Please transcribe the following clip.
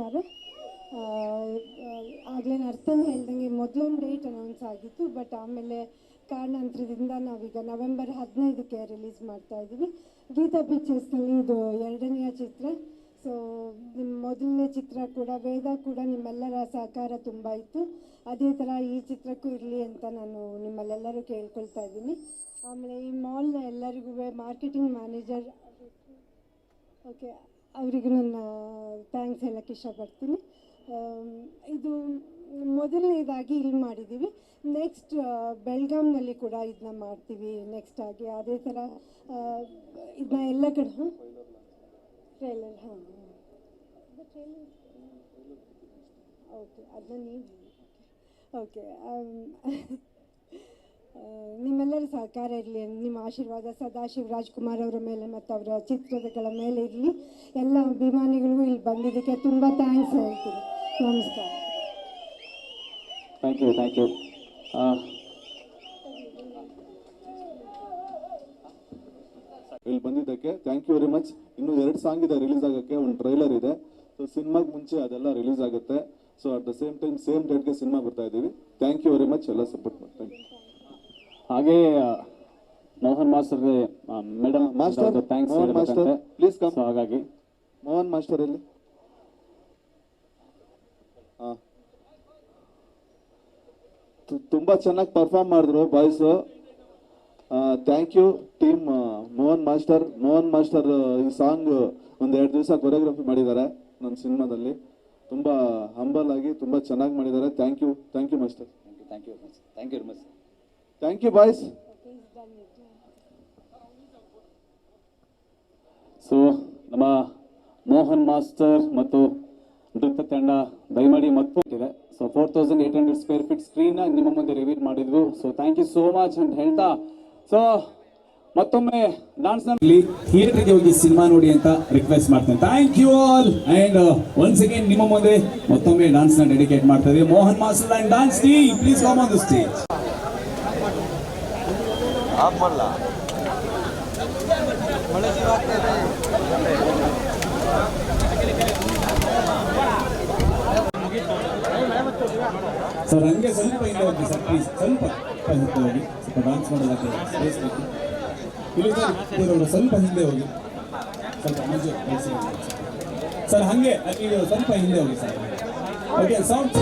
ನಮಸ್ಕಾರ ಆಗಲೇ ಅರ್ಥನೇ ಹೇಳ್ದಂಗೆ ಮೊದಲೊಂದು ಡೇಟ್ ಅನೌನ್ಸ್ ಆಗಿತ್ತು ಬಟ್ ಆಮೇಲೆ ಕಾರಣಾಂತರದಿಂದ ನಾವೀಗ ನವೆಂಬರ್ ಹದಿನೈದಕ್ಕೆ ರಿಲೀಸ್ ಮಾಡ್ತಾ ಇದ್ದೀವಿ. ಗೀತಾ ಪಿಕ್ಚರ್ಸ್ನಲ್ಲಿ ಇದು ಎರಡನೆಯ ಚಿತ್ರ. ಸೊ ನಿಮ್ಮ ಮೊದಲನೇ ಚಿತ್ರ ಕೂಡ, ವೇದ ಕೂಡ ನಿಮ್ಮೆಲ್ಲರ ಸಹಕಾರ ತುಂಬ ಇತ್ತು. ಅದೇ ಥರ ಈ ಚಿತ್ರಕ್ಕೂ ಇರಲಿ ಅಂತ ನಾನು ನಿಮ್ಮಲ್ಲೆಲ್ಲರೂ ಕೇಳ್ಕೊಳ್ತಾ ಇದ್ದೀನಿ. ಆಮೇಲೆ ಈ ಮಾಲ್ನ ಎಲ್ಲರಿಗೂ ಮಾರ್ಕೆಟಿಂಗ್ ಮ್ಯಾನೇಜರ್ ಓಕೆ ಅವರಿಗೂ ನನ್ನ ಥ್ಯಾಂಕ್ಸ್ ಹೇಳೋಕ್ಕೆ ಇಷ್ಟಪಡ್ತೀನಿ. ಇದು ಮೊದಲನೇದಾಗಿ ಇಲ್ಲಿ ಮಾಡಿದ್ದೀವಿ. ನೆಕ್ಸ್ಟ್ ಬೆಳ್ಗಾಮ್ನಲ್ಲಿ ಕೂಡ ಇದನ್ನ ಮಾಡ್ತೀವಿ ನೆಕ್ಸ್ಟ್ ಆಗಿ. ಅದೇ ಥರ ಇದನ್ನ ಎಲ್ಲ ಕಡೆ ಹಾಂ ಟ್ರೈಲರ್ ಹಾಂ ಓಕೆ ಅದನ್ನ ನೀವು ಓಕೆ ನಿಮ್ಮೆಲ್ಲರ ಸಹಕಾರ ಇರಲಿ ನಿಮ್ಮ ಆಶೀರ್ವಾದ ಸದಾ ಶಿವರಾಜ್ ಕುಮಾರ್ ಅವರ ಮೇಲೆ ಮತ್ತು ಅವರ ಚಿತ್ರಗಳ ಮೇಲೆ ಇರಲಿ. ಎಲ್ಲ ಅಭಿಮಾನಿಗಳಿಗೂ ಇಲ್ಲಿ ಬಂದಿದ್ದಕ್ಕೆ ತುಂಬ ಥ್ಯಾಂಕ್ಸ್ ಹೇಳ್ತೀನಿ. ನಮಸ್ಕಾರ. ಥ್ಯಾಂಕ್ ಯು ಥ್ಯಾಂಕ್ ಯು ಇಲ್ಲಿ ಬಂದಿದ್ದಕ್ಕೆ ಥ್ಯಾಂಕ್ ಯು ವೆರಿ ಮಚ್ ಇನ್ನು ಎರಡು ಸಾಂಗ್ ಇದೆ ರಿಲೀಸ್ ಆಗೋಕ್ಕೆ, ಒಂದು ಟ್ರೈಲರ್ ಇದೆ. ಸೊ ಸಿನಿಮಾಗೆ ಮುಂಚೆ ಅದೆಲ್ಲ ರಿಲೀಸ್ ಆಗುತ್ತೆ. So at the same time same ಡೇಟ್ಗೆ cinema ಬರ್ತಾ ಇದ್ದೀವಿ. ಥ್ಯಾಂಕ್ ಯು ವೆರಿ ಮಚ್ ಎಲ್ಲ ಸಪೋರ್ಟ್ ಮಾಡಿ. ಥ್ಯಾಂಕ್ ಯು ಹಾಗೆ Mohan master madam master, thanks Mohan master, please come so ಹಾಗಾಗಿ. ಮೋಹನ್ ಮಾಸ್ಟರ್ ಇಲ್ಲಿ. ಹಾಂ ತುಂಬ ಚೆನ್ನಾಗಿ ಪರ್ಫಾರ್ಮ್ ಮಾಡಿದ್ರು boys thank you team Mohan master. Mohan master ಈ ಸಾಂಗ್ ಒಂದು ಎರಡು ದಿವಸ ಕೊರಿಯೋಗ್ರಫಿ ಮಾಡಿದ್ದಾರೆ ನನ್ನ ಸಿನಿಮಾದಲ್ಲಿ. ತುಂಬ ಹಂಬಲ್ ಆಗಿ ತುಂಬ ಚೆನ್ನಾಗಿ ಮಾಡಿದ್ದಾರೆ. Thank you thank you master thank you thank you much thank you boys so ನಮ್ಮ ಮೋಹನ್ ಮಾಸ್ಟರ್ ಮತ್ತು ನೃತ್ಯ ತಂಡ ದಯಮಾಡಿ ಮತ್ತು ಇದೆ so four thousand eight hundred square feet ಸ್ಕ್ರೀನ್ನ ನಿಮ್ಮ ಮುಂದೆ ರಿವೀಲ್ ಮಾಡಿದ್ವು. So thank you so much ಅಂತ ಹೇಳ್ತಾ ಸೊ ಮತ್ತೊಮ್ಮೆ ಡಾನ್ಸ್ ಥಿಯೇಟರ್ಗೆ ಹೋಗಿ ಸಿನಿಮಾ ನೋಡಿ ಅಂತ ರಿಕ್ವೆಸ್ಟ್ ಮಾಡ್ತೇನೆ. Thank you all and once again ನಿಮ್ಮ ಮುಂದೆ ಮತ್ತೊಮ್ಮೆ ಡಾನ್ಸ್ನ ಡೆಡಿಕೇಟ್ ಮಾಡ್ತಾ Mohan master and dance team please come on the stage sir, ಹಂಗೆ ಸ್ವಲ್ಪ ಹಿಂದೆ ಹೋಗಿ ಸರ್ ಪ್ಲೀಸ್ ಸ್ವಲ್ಪ ಹಿಂದೆ ಹೋಗಿ ಸ್ವಲ್ಪ ಡಾನ್ಸ್ ಬೇಕು ಇಲ್ಲಿ ಸರ್ ಇವರು ಸ್ವಲ್ಪ ಹಿಂದೆ ಹೋಗಿ ಸ್ವಲ್ಪ ಮಜೆ. ಸರ್, ಹಂಗೆ, ಅಲ್ಲಿ ಸ್ವಲ್ಪ ಹಿಂದೆ ಹೋಗಿ ಸರ್. Okay sound